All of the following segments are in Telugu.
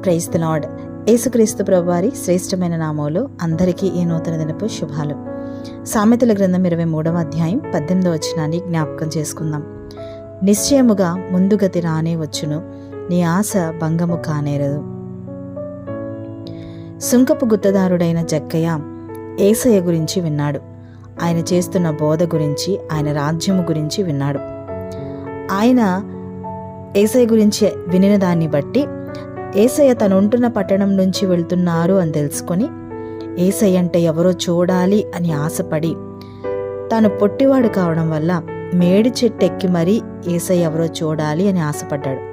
Praise the lord. యేసుక్రీస్తు ప్రభువారి శ్రేష్టమైన నామంలో అందరికీ ఈ నూతన దినపు శుభాలు. సామెతల గ్రంథం ఇరవై మూడవ అధ్యాయం పద్దెనిమిదో వచనాన్ని జ్ఞాపకం చేసుకుందాం. నిశ్చయముగా ముందుగతి రానే వచ్చును నీ ఆశ భంగము కానేరదు. సుంకపు గుత్తదారుడైన జక్కయ్య ఏసయ్య గురించి విన్నాడు. ఆయన చేస్తున్న బోధ గురించి ఆయన రాజ్యము గురించి విన్నాడు. ఆయన ఏసయ్య గురించి వినిన దాన్ని బట్టి ఏసయ్య తను ఉంటున్న పట్టణం నుంచి వెళ్తున్నారు అని తెలుసుకొని ఏసయ్య అంటే ఎవరో చూడాలి అని ఆశపడి తాను పొట్టివాడు కావడం వల్ల మేడి చెట్టు ఎక్కి మరీ ఏసయ్య ఎవరో చూడాలి అని ఆశపడ్డాడు.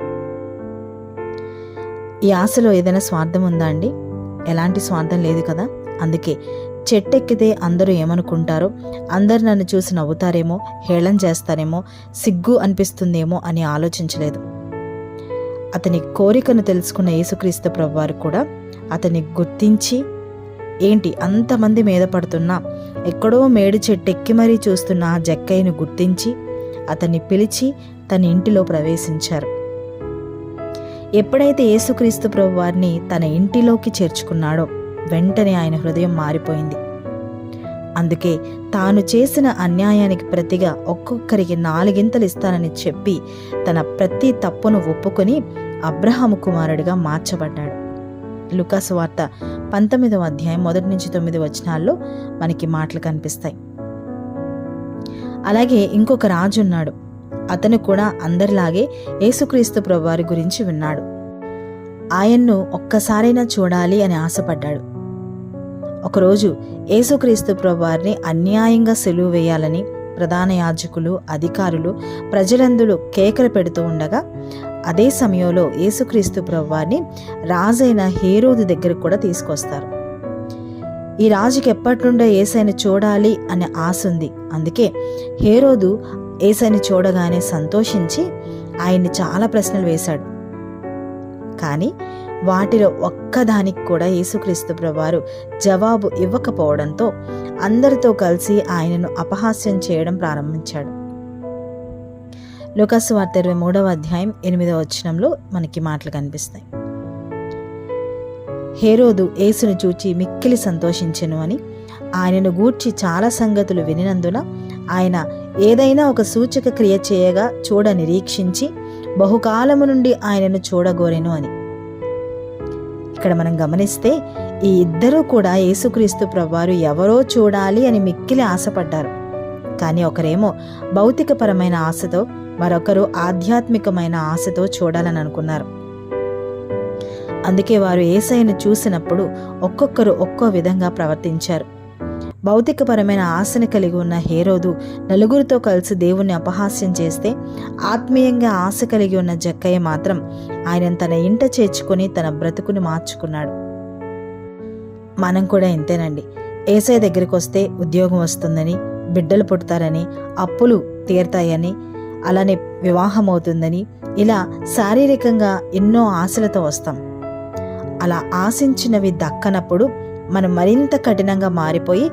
ఈ ఆశలో ఏదైనా స్వార్థం ఉందా అండి? ఎలాంటి స్వార్థం లేదు కదా. అందుకే చెట్టెక్కితే అందరూ ఏమనుకుంటారో అందరు నన్ను చూసి నవ్వుతారేమో హేళన చేస్తారేమో సిగ్గు అనిపిస్తుందేమో అని ఆలోచించలేదు. అతని కోరికను తెలుసుకున్న యేసుక్రీస్తు ప్రభువారు కూడా అతన్ని గుర్తించి ఏంటి అంతమంది మీద పడుతున్నా? ఎక్కడో మేడి చెట్టు ఎక్కి మరీ చూస్తున్న ఆ జక్కయ్యను గుర్తించి అతన్ని పిలిచి తన ఇంటిలో ప్రవేశించారు. ఎప్పుడైతే యేసుక్రీస్తు ప్రభు వారిని తన ఇంటిలోకి చేర్చుకున్నాడో వెంటనే ఆయన హృదయం మారిపోయింది. అందుకే తాను చేసిన అన్యాయానికి ప్రతిగా ఒక్కొక్కరికి నాలుగింతలు ఇస్తానని చెప్పి తన ప్రతి తప్పును ఒప్పుకొని అబ్రహాము కుమారుడిగా మార్చబడ్డాడు. లుకాసు వార్త పంతొమ్మిదవ అధ్యాయం మొదటి నుంచి తొమ్మిది వచనాల్లో మనకి మాటలు కనిపిస్తాయి. అలాగే ఇంకొక రాజు ఉన్నాడు. అతను కూడా అందరిలాగే యేసుక్రీస్తు ప్రభువారి గురించి విన్నాడు. ఆయన్ను ఒక్కసారైనా చూడాలి అని ఆశపడ్డాడు. ఒకరోజు యేసుక్రీస్తు ప్రభువారిని అన్యాయంగా సెలువు వేయాలని ప్రధాన యాజకులు అధికారులు ప్రజలందరూ కేకలు పెడుతూ ఉండగా అదే సమయంలో యేసుక్రీస్తు ప్రభువారిని రాజైన హేరోదు దగ్గరకు కూడా తీసుకొస్తారు. ఈ రాజుకి ఎప్పటి నుండో ఏసైని చూడాలి అనే ఆశ ఉంది. అందుకే హేరోదు ఏసైని చూడగానే సంతోషించి ఆయన్ని చాలా ప్రశ్నలు వేశాడు. కానీ వాటిలో ఒక్కదానికి కూడా యేసుక్రీస్తు ప్రభువారు జవాబు ఇవ్వకపోవడంతో అందరితో కలిసి ఆయనను అపహాస్యం చేయడం ప్రారంభించాడు. లోకస్ వార్త ఇరవై మూడవ అధ్యాయం ఎనిమిదవ వచనంలో మనకి మాటలు కనిపిస్తాయి. హేరోదు యేసును చూచి మిక్కిలి సంతోషించెను అని ఆయనను గూర్చి చాలా సంగతులు వినినందున ఆయన ఏదైనా ఒక సూచక క్రియ చేయగా చూడ నిరీక్షించి బహుకాలము నుండి ఆయనను చూడగోరెను అని. ఇక్కడ మనం గమనిస్తే ఈ ఇద్దరూ కూడా యేసుక్రీస్తు ప్రభువారు ఎవరో చూడాలి అని మిక్కిలి ఆశపడ్డారు. కానీ ఒకరేమో భౌతికపరమైన ఆశతో మరొకరు ఆధ్యాత్మికమైన ఆశతో చూడాలని అనుకున్నారు. అందుకే వారు ఏసైను చూసినప్పుడు ఒక్కొక్కరు ఒక్కో విధంగా ప్రవర్తించారు. భౌతికపరమైన ఆశను కలిగి ఉన్న హేరోదు నలుగురితో కలిసి దేవుణ్ణి అపహాస్యం చేస్తే ఆత్మీయంగా ఆశ కలిగి ఉన్న జక్కయ్య మాత్రం ఆయన తన ఇంట చేర్చుకొని తన బ్రతుకుని మార్చుకున్నాడు. మనం కూడా ఇంతేనండి. ఏసఐ దగ్గరికి వస్తే ఉద్యోగం వస్తుందని బిడ్డలు పుడతారని అప్పులు తీరతాయని అలానే వివాహం అవుతుందని ఇలా శారీరకంగా ఎన్నో ఆశలతో వస్తాం. అలా ఆశించినవి దక్కనప్పుడు మనం మరింత కఠినంగా మారిపోయి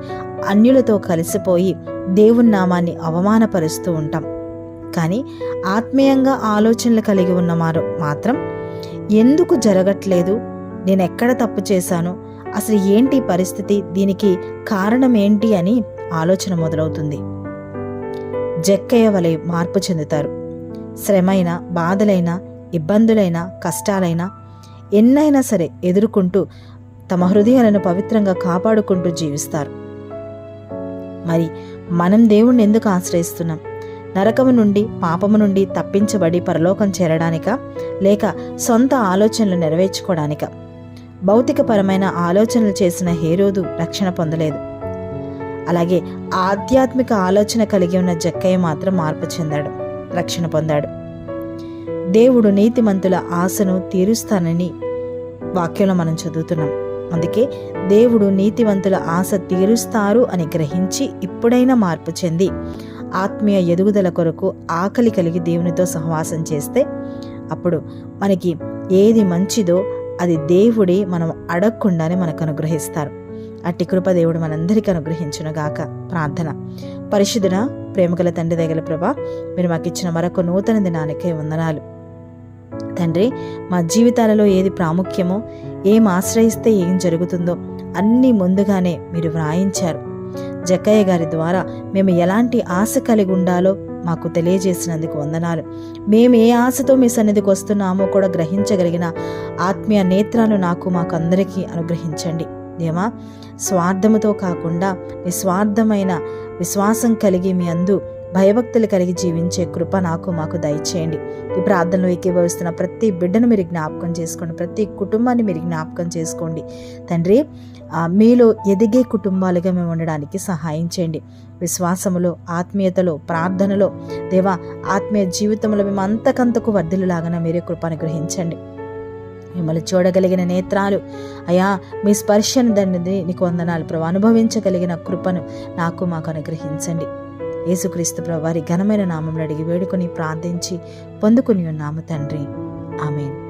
అన్యులతో కలిసిపోయి దేవుని నామాన్ని అవమానపరుస్తూ ఉంటాం. కానీ ఆత్మీయంగా ఆలోచనలు కలిగి ఉన్నవారు మాత్రం ఎందుకు జరగట్లేదు? నేను ఎక్కడ తప్పు చేశాను? అసలు ఏంటి పరిస్థితి? దీనికి కారణం ఏంటి? అని ఆలోచన మొదలవుతుంది. జక్కయ్య వలె మార్పు చెందుతారు. శ్రమైన బాధలైన ఇబ్బందులైన కష్టాలైనా ఎన్నైనా సరే ఎదుర్కొంటూ తమ హృదయాలను పవిత్రంగా కాపాడుకుంటూ జీవిస్తారు. మరి మనం దేవుణ్ణి ఎందుకు ఆశ్రయిస్తున్నాం? నరకము నుండి పాపము నుండి తప్పించబడి పరలోకం చేరడానిక? లేక సొంత ఆలోచనలు నెరవేర్చుకోవడానిక భౌతికపరమైన ఆలోచనలు చేసిన హేరోదు రక్షణ పొందలేదు. అలాగే ఆధ్యాత్మిక ఆలోచన కలిగి ఉన్న జక్కయ్య మాత్రం మార్పు చెందాడు రక్షణ పొందాడు. దేవుడు నీతిమంతుల ఆశను తీరుస్తానని వాక్యంలో మనం చదువుతున్నాం. అందుకే దేవుడు నీతివంతుల ఆశ తీరుస్తారు అని గ్రహించి ఇప్పుడైనా మార్పు చెంది ఆత్మీయ ఎదుగుదల కొరకు ఆకలి కలిగి దేవునితో సహవాసం చేస్తే అప్పుడు మనకి ఏది మంచిదో అది దేవుడే మనం అడగకుండానే మనకు అనుగ్రహిస్తారు. అట్టి కృప దేవుడు మనందరికీ అనుగ్రహించునుగాక ప్రార్థన. పరిశుద్ధున ప్రేమగల తండ్రి దగ్గర ప్రభా మీరు మాకు ఇచ్చిన మరొక నూతన దినానికే వందనాలు. తండ్రి మా జీవితాలలో ఏది ప్రాముఖ్యమో ఏం ఆశ్రయిస్తే ఏం జరుగుతుందో అన్నీ ముందుగానే మీరు వ్రాయించారు. జక్కయ్య గారి ద్వారా మేము ఎలాంటి ఆశ కలిగి ఉండాలో మాకు తెలియజేసినందుకు వందనాలు. మేము ఏ ఆశతో మీ సన్నిధికి వస్తున్నామో కూడా గ్రహించగలిగిన ఆత్మీయ నేత్రాలు నాకు మాకు అందరికీ అనుగ్రహించండి. దేవా స్వార్థముతో కాకుండా నిస్వార్థమైన విశ్వాసం కలిగి మీ అందు భయభక్తులు కలిగి జీవించే కృప నాకు మాకు దయచేయండి. ఈ ప్రార్థనలో ఏకీభవిస్తున్న ప్రతి బిడ్డను మీరు జ్ఞాపకం చేసుకోండి. ప్రతి కుటుంబాన్ని మీరు జ్ఞాపకం చేసుకోండి. తండ్రి మీలో ఎదిగే కుటుంబాలుగా మేము ఉండడానికి సహాయం చేయండి. విశ్వాసములో ఆత్మీయతలో ప్రార్థనలో దేవా ఆత్మీయ జీవితంలో మేము అంతకంతకు వర్ధిల్లులాగానే మీరే కృపను గ్రహించండి. మిమ్మల్ని చూడగలిగిన నేత్రాలు. అయా మీ స్పర్శను దండి నీకు వందనాలు. ప్రభు అనుభవించగలిగిన కృపను నాకు మాకు అనుగ్రహించండి. యేసుక్రీస్తు ప్రభు వారి ఘనమైన నామంలో అడిగి వేడుకొని ప్రార్థించి పొందుకుని ఉన్నాము తండ్రి. ఆమెను.